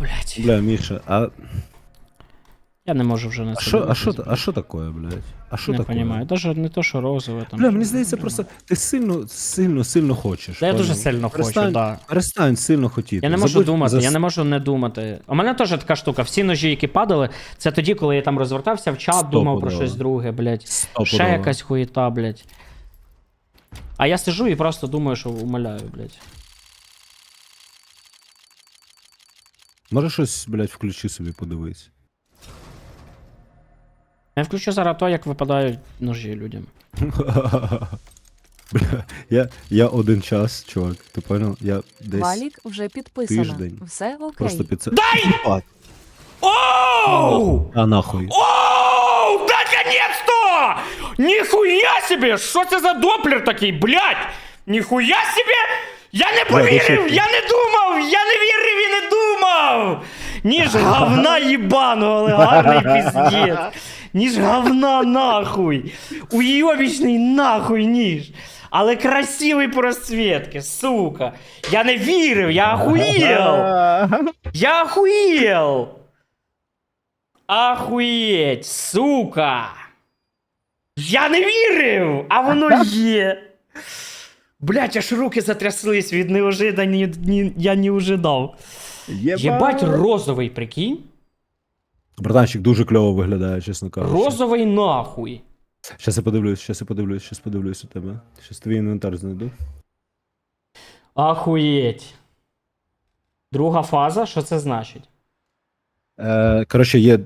блядь. Бля, Міша, а Я не можу вже на а це що, а що, а що таке, блядь? А що Не таке? розумію. Даже не то, що розове там. Бля, мені здається, просто ти сильно, сильно, сильно хочеш. Та я дуже поняв? сильно хочу, Перестань- да. Перестань сильно хотіти. Я не можу Забудь думати, за я не можу не думати. У мене теж така штука. Всі ножі, які падали, це тоді, коли я там розвертався в чат, думав про щось друге, блядь. Стопудово. Ще якась хуєта, блядь. А я сижу і просто думаю, що умоляю, блядь. Може щось, блядь, включи собі, подивись. Я включу зараз то, як випадають ножі людям. Бля, я, я один час, чувак, ти понял? Я десь Валік вже підписано. тиждень. Все окей. просто під це. Дай! Оу! А нахуй. Оу! Наконец-то! Нихуя себе! Що це за доплер такий, блядь? Ніхуя себе! Я не повірив! Я не думав! Я не вірив і не думав! Ніж говна їбану, але гарний піздець! Ніж говна нахуй! Уйобічний нахуй ніж! Але красивий по розцвітки, сука! Я не вірив, я охуєл! Я охуел! Охуеть, сука! Я не вірив, а воно є. Блять, аж руки затряслись від неожидані, ні, я не ожидав. Єбать, розовий, прикинь? Братанчик дуже кльово виглядає, чесно кажучи. Розовий нахуй. Щас я подивлюсь, щас я подивлюсь, щас подивлюсь у тебе. Щас твій інвентар знайду. Охуєть. Друга фаза, що це значить? Е, коротше, є Ні,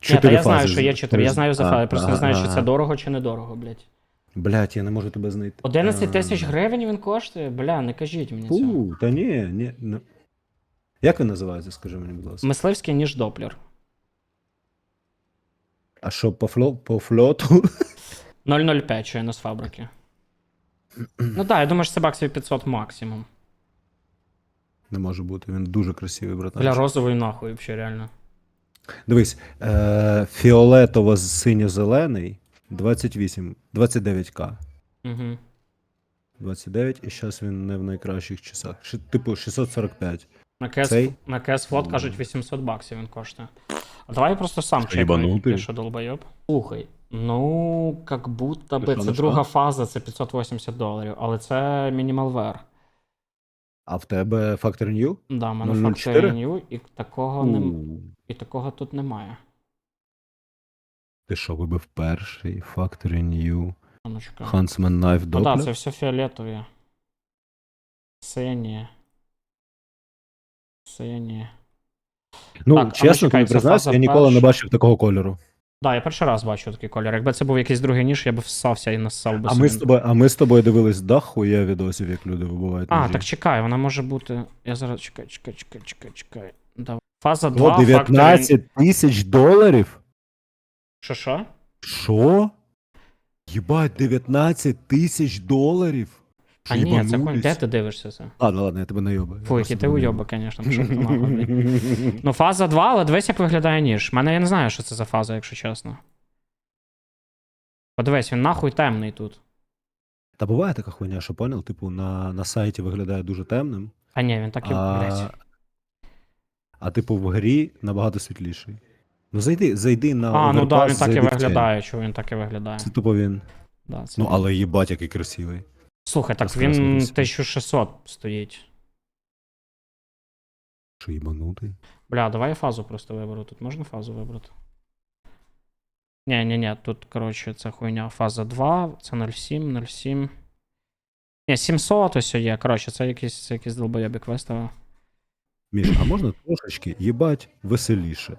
чотири та я фази. знаю, що є чотири. Я знаю за фази, я просто не знаю, чи це дорого чи недорого, блять. Блять, я не можу тебе знайти. 11 тисяч гривень він коштує? Бля, не кажіть мені цього. Фу, та ні, ні. не. Як він називається, скажи мені, будь ласка. Мисливський ніж доплер. А що, по, фло, по флоту? 005 щойно з фабрики. ну так, я думаю, що це баксів 500 максимум. Не може бути, він дуже красивий, братан. Бля, розовий нахуй, взагалі, реально. Дивись, е, фіолетово синьо-зелений 28, 29к. Угу. 29, і зараз він не в найкращих часах. Ши- типу 645. На КС, Цей? на КС флот кажуть 800 баксів він коштує. А давай я просто сам чекаю, ти що долбойоб. Слухай, ну, як будто би це друга фаза, це 580 доларів, але це мінімалвер. А в тебе Factor New? Да, в мене 004? Factory New, і такого, нем... У, і такого тут немає. Ти що, вибив перший Factory New ну. Huntsman Knife Ну так, Doppler? це все фіолетові. Сині. Сині. Ну, Так, ну, чесно, тобі фаза я ніколи не бачив такого кольору. Да, я перший раз бачу такий кольор. Якби це був якийсь другий ніж, я б всався і нассав би А собі. ми, з тобою, а ми з тобою дивились даху, я відосів, як люди вибивають А, ножі. так чекай, вона може бути. Я зараз чекай, чекай, чекай, чекай, чекай. Давай. Фаза О, 2, 19 тисяч доларів? Що що? Що? Єбать, 19 тисяч доларів? А Що, ні, це хуй. їбанулись? Де ти дивишся це? Ладно, ладно, я тебе найобаю. Фу, який ти уйоба, звісно, пішов ти нахуй, блядь. Ну, фаза 2, але дивись, як виглядає ніж. Мене я не знаю, що це за фаза, якщо чесно. Подивись, він нахуй темний тут. Та буває така хуйня, що поняв, типу, на, на сайті виглядає дуже темним, А ні, він так і, а, блядь. а типу в грі набагато світліший. Ну зайди, зайди на А, ну да, він так і виглядає, чого він так і виглядає. Це тупо він. Да, це Ну, він. але їбать, який красивий. Слухай, так яскравий він красивий. 1600 стоїть. Що їбанутий? Бля, давай я фазу просто виберу. Тут можна фазу вибрати? Ні, ні, ні, тут, коротше, це хуйня. Фаза 2, це 07, 07. Ні, 700 ось є. Коротше, це якийсь, це якийсь долбойобік виставив. Міш, а можна трошечки їбать веселіше?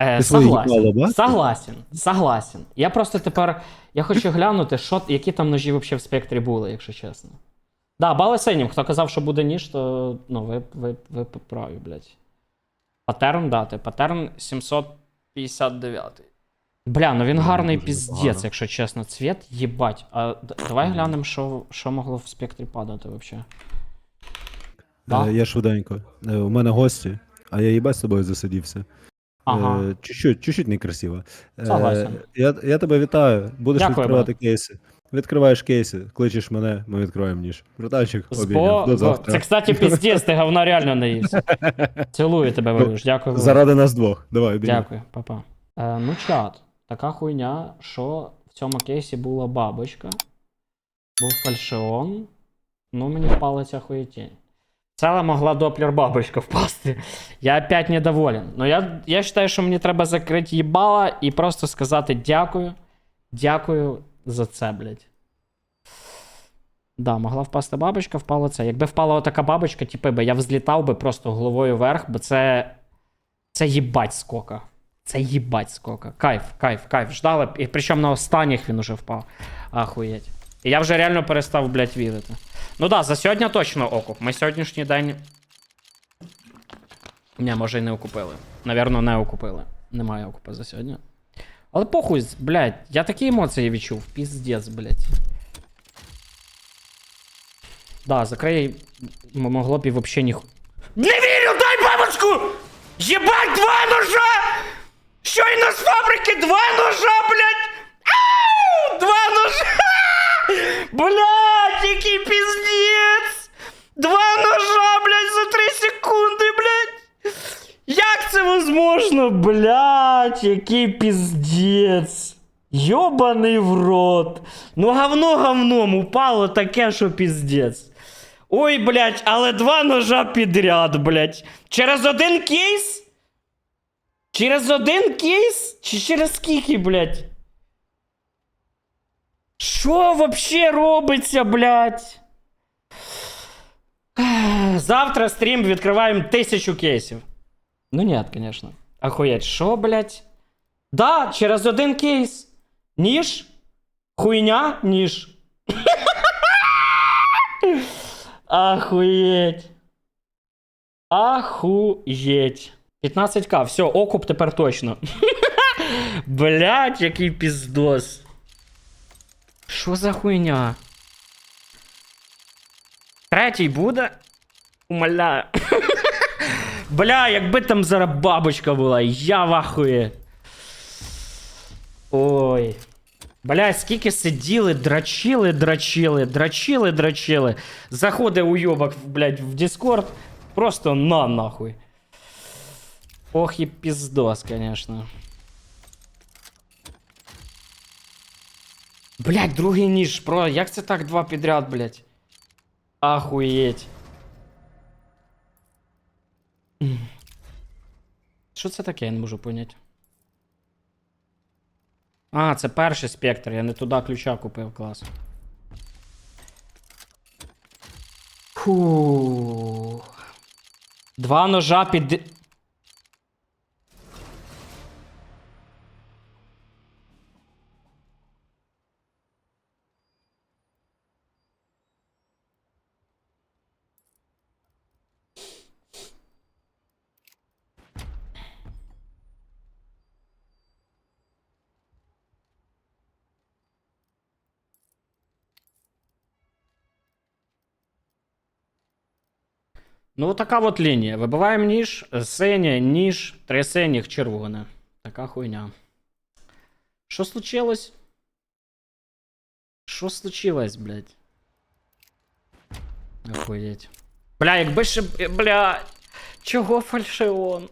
Е, согласен, согласен, согласен. Я просто тепер. Я хочу глянути, що, які там ножі взагалі в спектрі були, якщо чесно. Да, бали синім. Хто казав, що буде ніж, то ну, ви, ви, ви праві, блядь. Патерн дати. Патерн 759. Бля, ну він Ну, гарний піздець, якщо чесно. Цвіт їбать. А давай глянемо, що, що могло в спектрі падати взагалі. Да? Е, я швиденько. Е, у мене гості, а я їбать з тобою засидівся. Ага. Чуть-чуть, чуть-чуть некрасиво. Согласен. я, я тебе вітаю. Будеш Дякую, відкривати кейси. Відкриваєш кейси, кличеш мене, ми відкриваємо ніж. Братанчик, обійняв. До завтра. Це, кстати, піздець, ти говна реально не їсть. Цілую тебе, Валюш. Дякую. Заради нас двох. Давай, обійняв. Дякую, папа. Е, ну, чат. Така хуйня, що в цьому кейсі була бабочка, був фальшион. Ну, мені впала ця хуєтінь. Це могла доплер бабочка впасти. Я опять недоволен. Но я, я вважаю, що мені треба закрити їбала і просто сказати дякую. Дякую за це, блядь. Да, могла впасти бабочка, впала це. Якби впала така бабочка, типи би я взлітав би просто головою вверх, бо це. Це їбать скока. Це їбать скока. Кайф, кайф, кайф. Ждали. І причому на останніх він уже впав. Ахуєть. І я вже реально перестав, блядь, вірити. Ну да, за сьогодні точно окуп. Ми сьогоднішній день. Ні, може і не окупили. Навірно, не окупили. Немає окупа за сьогодні. Але похуй, блядь, я такі емоції відчув. Піздець, блядь. Да, закрий. Могло б і вообще ніху. Не вірю, дай бабочку! Єбать, два ножа! Щойно з фабрики два ножа, блядь! Ау! Два ножа! Блядь, який піздець! Два ножа, блядь, за три секунди, блядь! Як це возможно, блядь, який піздець! Йобаний в рот! Ну говно говном упало таке, що піздець. Ой, блядь, але два ножа підряд, блядь. Через один кейс? Через один кейс? Чи через скільки, блядь? Що вообще робиться, блядь? Завтра стрім відкриваємо тисячу кейсів. Ну ні, конечно. Охуєть, що, блядь? Да, через один кейс. Ніж? Хуйня? Ніж. Ахуєть. Ахуєть. 15к, все, окуп тепер точно. Блять, який піздос. Що за хуйня? Третій буде? Умоляю. Бля, якби там зараз бабочка була, я в. Ой. Бля, скільки сиділи, драчили, драчили, драчили, драчили. Заходить уйобок, блядь, в Discord. Просто на нахуй. Ох і піздос, конечно. Блядь, другий ніж, про, як це так два підряд, блядь? Ахуєть. Що це таке, я не можу поняти. А, це перший спектр, я не туди ключа купив, клас. Фу. Два ножа під. Ну, така от лінія. Вибиваємо ніж, синє, ніж, три синіх, червоне. Така хуйня. Що случилось? Що случилось, блядь? Охуєть. Бля, якби ще. б- Бля. Чого фальшион?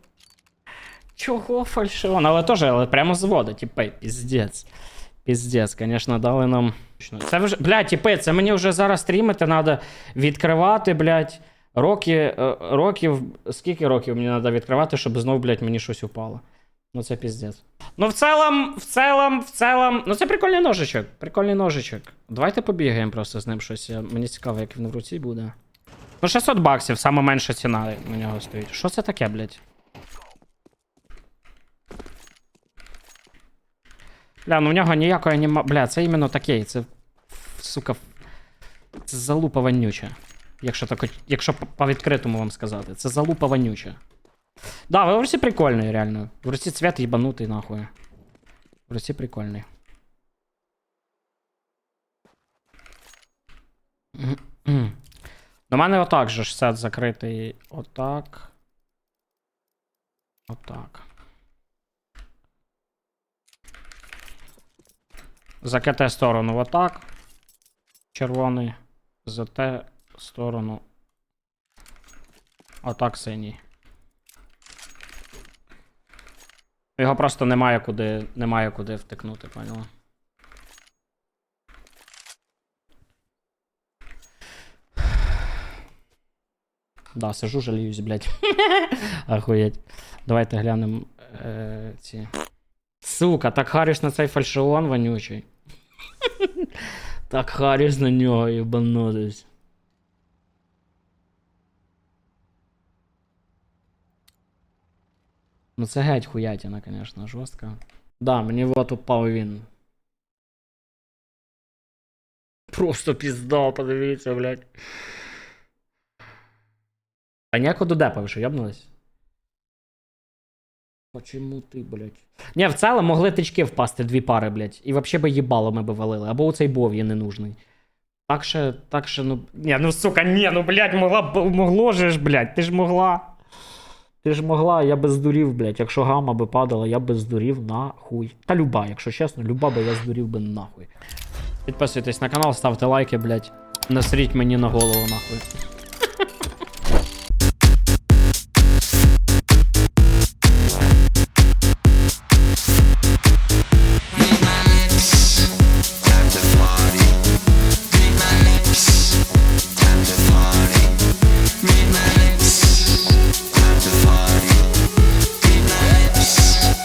Чого фальшион? Але теж, але прямо з води, типи, піздець. Піздець, звісно, дали нам. Це вже. Бля, типи, це мені вже зараз стрімити треба відкривати, блядь. Роки, е, років. Скільки років мені треба відкривати, щоб знов, блядь, мені щось упало. Ну це піздець. Ну, в цілом, в цілом, в цілом. Ну це прикольний ножичок. Прикольний ножичок. Давайте побігаємо просто з ним щось. Мені цікаво, як він в руці буде. Ну, 600 баксів, саме менша ціна на нього стоїть. Що це таке, блядь? Бля, ну в нього ніякої нема. Бля, це іменно такий. Це. Сука. Це залупа вонюча. Якщо так, якщо по- по відкритому вам сказати. Це залупа вонюча. Да, в руці прикольний, реально. В руці цвет їбанутий, нахуй. В руці прикольний. До мене отак же ж сет закритий. Отак. Отак. За КТ сторону отак. червоний, за те сторону. Отак синій. Його просто немає куди, немає куди втикнути, поняла? Да, сижу, жаліюсь, блядь. Охуєть. Давайте глянемо е, ці. Сука, так харюсь на цей фальшион вонючий. так харюсь на нього, єбанутись. Ну це геть хуятина, конечно, жорстка. Да, мені вот упав він. Просто пізда, подивіться, блядь. А ніяко до депа ви що, ябнулись? Почему ти, блядь? Ні, в цілому могли тички впасти дві пари, блядь. І вообще би їбало ми би валили. Або оцей бов є ненужний. Так ще, так ще, ну. Ні, ну сука, ні, ну блядь, могла могло же ж, блядь, ти ж могла. Ти ж могла, я би здурів, блядь. Якщо гама би падала, я би здурів нахуй. Та люба, якщо чесно, люба би я здурів би нахуй. Підписуйтесь на канал, ставте лайки, блядь. Насріть мені на голову, нахуй.